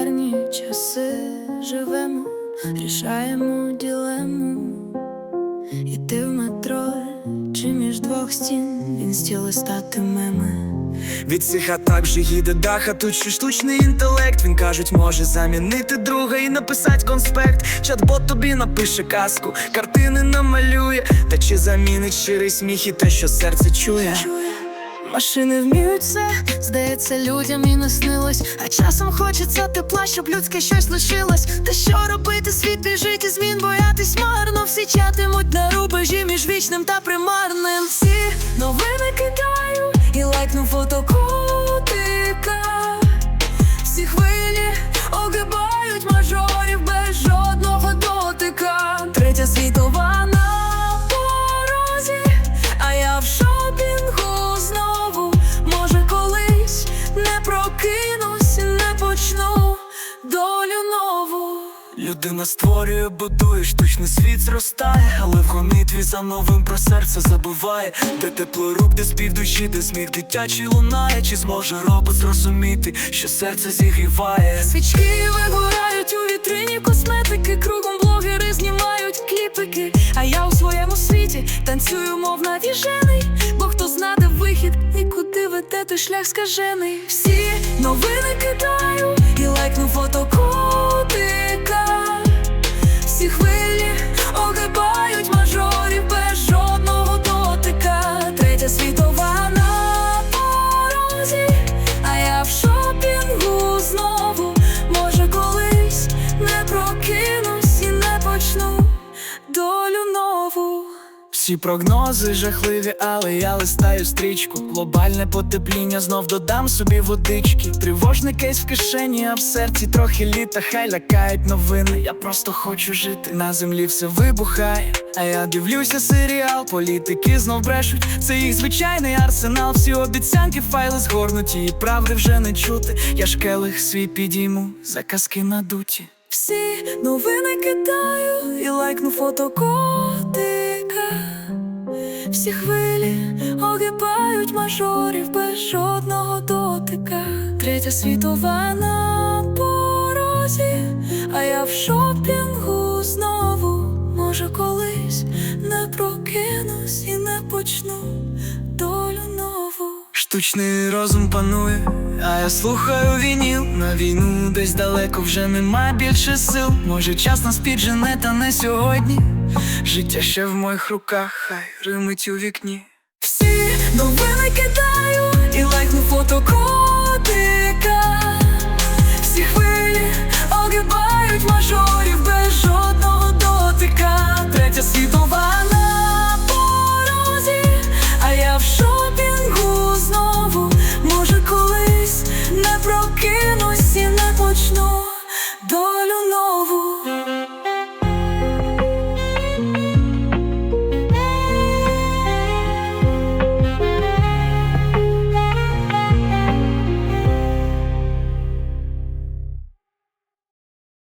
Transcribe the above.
гарні часи живемо, рішаємо ділему. Іти в метро чи між двох стін він стіло статимемо. Від цих атак вже їде дах, а тут ще штучний інтелект. Він кажуть, може замінити друга і написать конспект. Чат-бот тобі напише казку, картини намалює. Та чи замінить щирий сміх і те, що серце чує? Машини вміють все, здається, людям і не снилось. А часом хочеться тепла, щоб людське щось лишилось. Та що робити, світ біжить і змін боятись марно. Всі чатимуть на рубежі між вічним та примарним. Всі новини не долю нову. Людина створює, будує, штучний світ зростає, але в гонитві за новим про серце забуває, де тепло рук, де спів душі, де сміх дитячий лунає, чи зможе робот зрозуміти, що серце зігріває. Свічки вигорають у вітрині косметики, кругом блогери знімають кліпики. А я у своєму світі танцюю, мов навіжений. Бо хто знаде вихід і куди веде той шлях скажений. Всі новини кидаю і лайкну фото котика. Всі хвилі огибають мажорів без жодного дотика. Третя світова Всі прогнози жахливі, але я листаю стрічку. Глобальне потепління знов додам собі водички. Тривожний кейс в кишені, а в серці трохи літа. Хай лякають новини. Я просто хочу жити. На землі все вибухає. А я дивлюся серіал, політики знов брешуть. Це їх звичайний арсенал. Всі обіцянки, файли згорнуті, і правди вже не чути. Я ж келих свій підійму, за казки надуті. Всі новини кидаю і лайкну фото котика. Всі хвилі огибають мажорів без жодного дотика. Третя світова на порозі, а я в шопінгу знову. Може, колись не прокинусь і не почну. Штучний розум панує, а я слухаю вініл На війну десь далеко вже нема більше сил. Може, час нас піджене, та не сьогодні. Життя ще в моїх руках, хай римить у вікні. Всі новини кидаю і лайкну фото котика. Може,